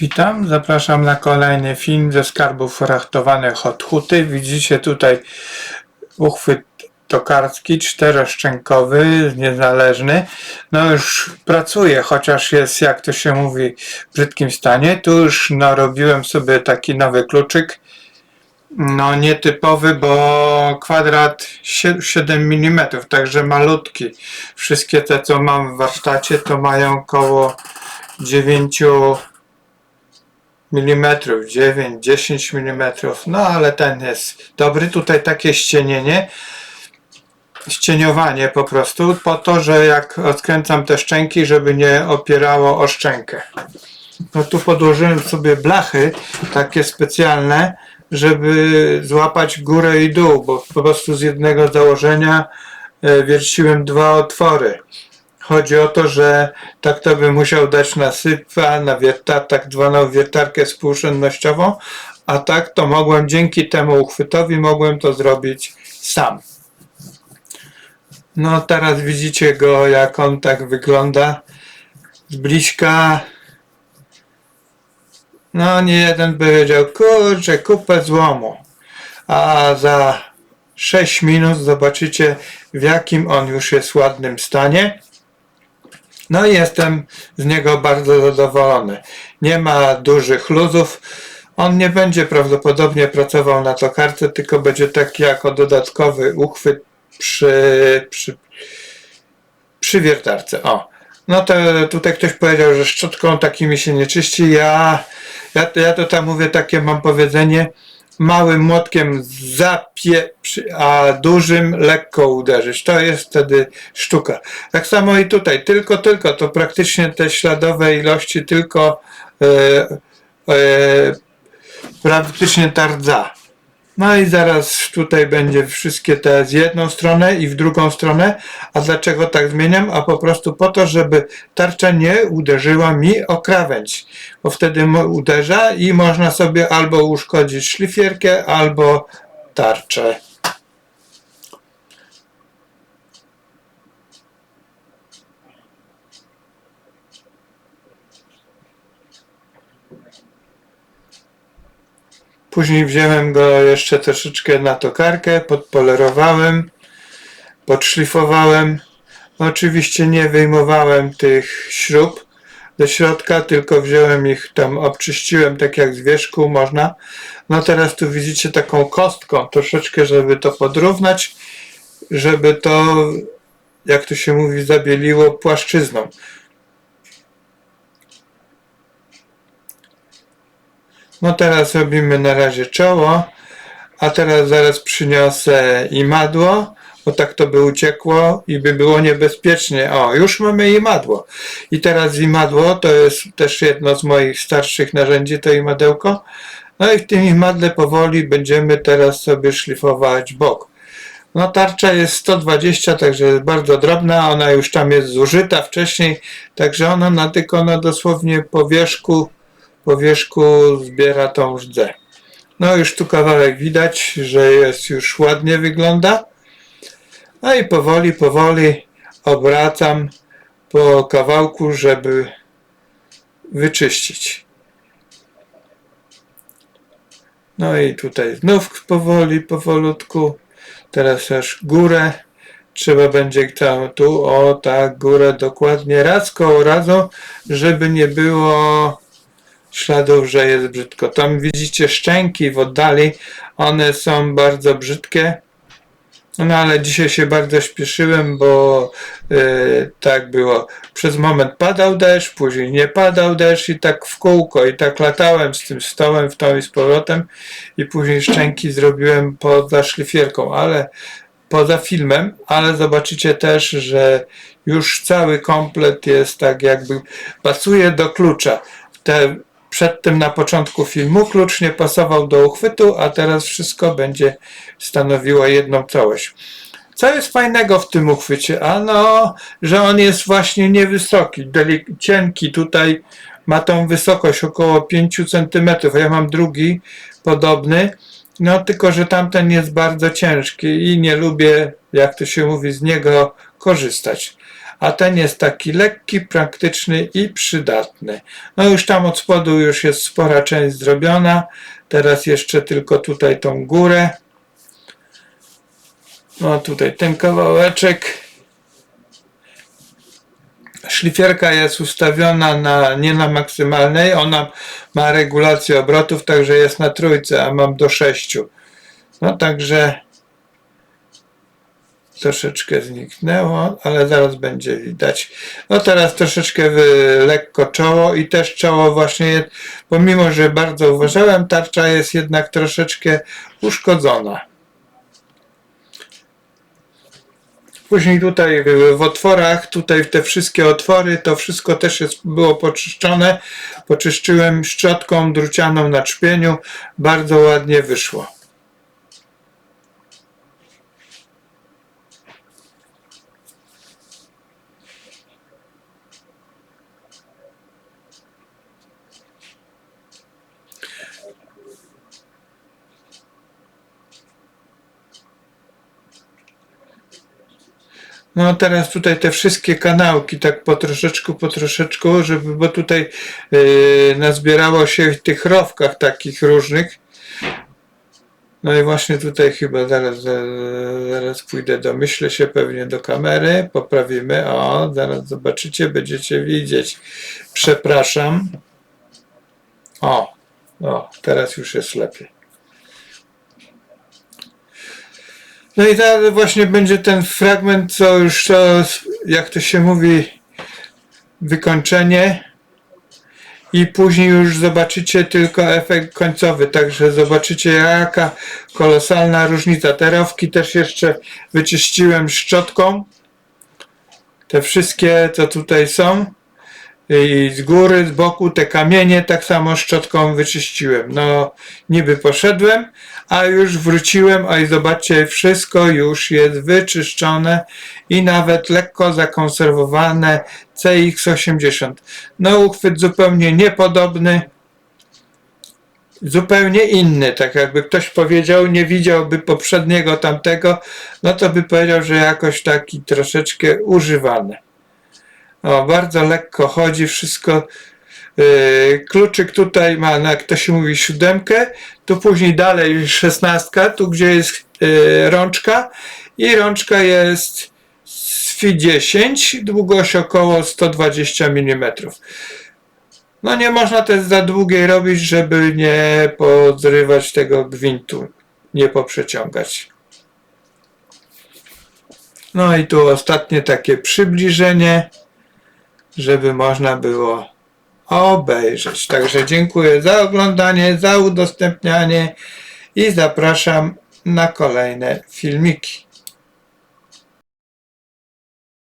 Witam, zapraszam na kolejny film ze skarbów rachtowanych od huty. Widzicie tutaj uchwyt tokarski, czteroszczękowy, niezależny. No już pracuje, chociaż jest, jak to się mówi, w brzydkim stanie. Tu już narobiłem sobie taki nowy kluczyk. No nietypowy, bo kwadrat sie- 7 mm, także malutki. Wszystkie te, co mam w warsztacie, to mają około 9 mm, 9, 10 mm, no ale ten jest dobry. Tutaj takie ścienienie, ścieniowanie po prostu, po to, że jak odkręcam te szczęki, żeby nie opierało o szczękę. No tu podłożyłem sobie blachy, takie specjalne, żeby złapać górę i dół, bo po prostu z jednego założenia e, wierciłem dwa otwory. Chodzi o to, że tak to bym musiał dać na sypa, na wiertar, tak zwaną wiertarkę współczynnościową, a tak to mogłem, dzięki temu uchwytowi mogłem to zrobić sam. No teraz widzicie go, jak on tak wygląda z bliska. No nie jeden by wiedział, kurczę, kupę złomu. A za 6 minut zobaczycie, w jakim on już jest ładnym stanie. No i jestem z niego bardzo zadowolony. Nie ma dużych luzów. On nie będzie prawdopodobnie pracował na tokarce, tylko będzie taki jako dodatkowy uchwyt przy, przy, przy wiertarce. O. No to tutaj ktoś powiedział, że szczotką takimi się nie czyści. Ja, ja, ja to tam mówię, takie mam powiedzenie, małym młotkiem zapie, przy- a dużym lekko uderzyć. To jest wtedy sztuka. Tak samo i tutaj, tylko, tylko, to praktycznie te śladowe ilości tylko e, e, praktycznie ta rdza. No i zaraz tutaj będzie wszystkie te z jedną stronę i w drugą stronę. A dlaczego tak zmieniam? A po prostu po to, żeby tarcza nie uderzyła mi o krawędź. Bo wtedy uderza i można sobie albo uszkodzić szlifierkę, albo tarczę. Później wziąłem go jeszcze troszeczkę na tokarkę, podpolerowałem, podszlifowałem. Oczywiście nie wyjmowałem tych śrub ze środka, tylko wziąłem ich tam, obczyściłem tak jak z wierzchu można. No teraz tu widzicie taką kostką troszeczkę, żeby to podrównać, żeby to, jak to się mówi, zabieliło płaszczyzną. No teraz robimy na razie czoło, a teraz zaraz przyniosę imadło, bo tak to by uciekło i by było niebezpiecznie. O, już mamy imadło. I teraz imadło to jest też jedno z moich starszych narzędzi, to imadełko. No i w tym imadle powoli będziemy teraz sobie szlifować bok. No tarcza jest 120, także jest bardzo drobna, ona już tam jest zużyta wcześniej, także ona na tylko na dosłownie po wierzchu, po wierzchu zbiera tą rdzę. No już tu kawałek widać, że jest już ładnie wygląda. No i powoli, powoli obracam po kawałku, żeby wyczyścić. No i tutaj znów powoli, powolutku. Teraz aż górę. Trzeba będzie tam tu, o tak, górę dokładnie raz koło razu, żeby nie było śladów, że jest brzydko. Tam widzicie szczęki w oddali, one są bardzo brzydkie. No ale dzisiaj się bardzo śpieszyłem, bo yy, tak było. Przez moment padał deszcz, później nie padał deszcz i tak w kółko i tak latałem z tym stołem w tą i z powrotem i później szczęki zrobiłem poza szlifierką, ale poza filmem, ale zobaczycie też, że już cały komplet jest tak jakby pasuje do klucza. Te, przed tym na początku filmu klucz nie pasował do uchwytu, a teraz wszystko będzie stanowiło jedną całość. Co jest fajnego w tym uchwycie? Ano, że on jest właśnie niewysoki, delik- cienki tutaj ma tą wysokość około 5 cm. Ja mam drugi podobny, no tylko, że tamten jest bardzo ciężki i nie lubię, jak to się mówi, z niego korzystać. A ten jest taki lekki, praktyczny i przydatny. No już tam od spodu już jest spora część zrobiona, teraz jeszcze tylko tutaj tą górę. No tutaj ten kawałeczek. Szlifierka jest ustawiona na, nie na maksymalnej, ona ma regulację obrotów, także jest na trójce, a mam do sześciu. No także troszeczkę zniknęło, ale zaraz będzie widać. No teraz troszeczkę lekko czoło i też czoło właśnie, pomimo że bardzo uważałem, tarcza jest jednak troszeczkę uszkodzona. Później tutaj w otworach, tutaj te wszystkie otwory, to wszystko też jest, było poczyszczone. Poczyszczyłem szczotką drucianą na czpieniu. Bardzo ładnie wyszło. No teraz tutaj te wszystkie kanałki tak po troszeczku, po troszeczku, żeby, bo tutaj yy, nazbierało się w tych rowkach takich różnych. No i właśnie tutaj chyba zaraz, zaraz, pójdę, domyślę się pewnie do kamery, poprawimy, o, zaraz zobaczycie, będziecie widzieć. Przepraszam. O, o, teraz już jest lepiej. No i teraz właśnie będzie ten fragment, co już to, jak to się mówi, wykończenie. I później już zobaczycie tylko efekt końcowy, także zobaczycie jaka kolosalna różnica. Te rowki też jeszcze wyczyściłem szczotką. Te wszystkie, co tutaj są. I z góry, z boku te kamienie tak samo szczotką wyczyściłem. No, niby poszedłem, a już wróciłem, i zobaczcie, wszystko już jest wyczyszczone i nawet lekko zakonserwowane CX80. No, uchwyt zupełnie niepodobny, zupełnie inny. Tak jakby ktoś powiedział, nie widziałby poprzedniego tamtego, no to by powiedział, że jakoś taki troszeczkę używany. O, bardzo lekko chodzi, wszystko. Yy, kluczyk tutaj ma, no, jak to się mówi, siódemkę, tu później dalej szesnastka, tu gdzie jest yy, rączka i rączka jest z FI 10, długość około 120 mm. No nie można też za długiej robić, żeby nie podrywać tego gwintu, nie poprzeciągać. No i tu ostatnie takie przybliżenie żeby można było obejrzeć. Także dziękuję za oglądanie, za udostępnianie i zapraszam na kolejne filmiki.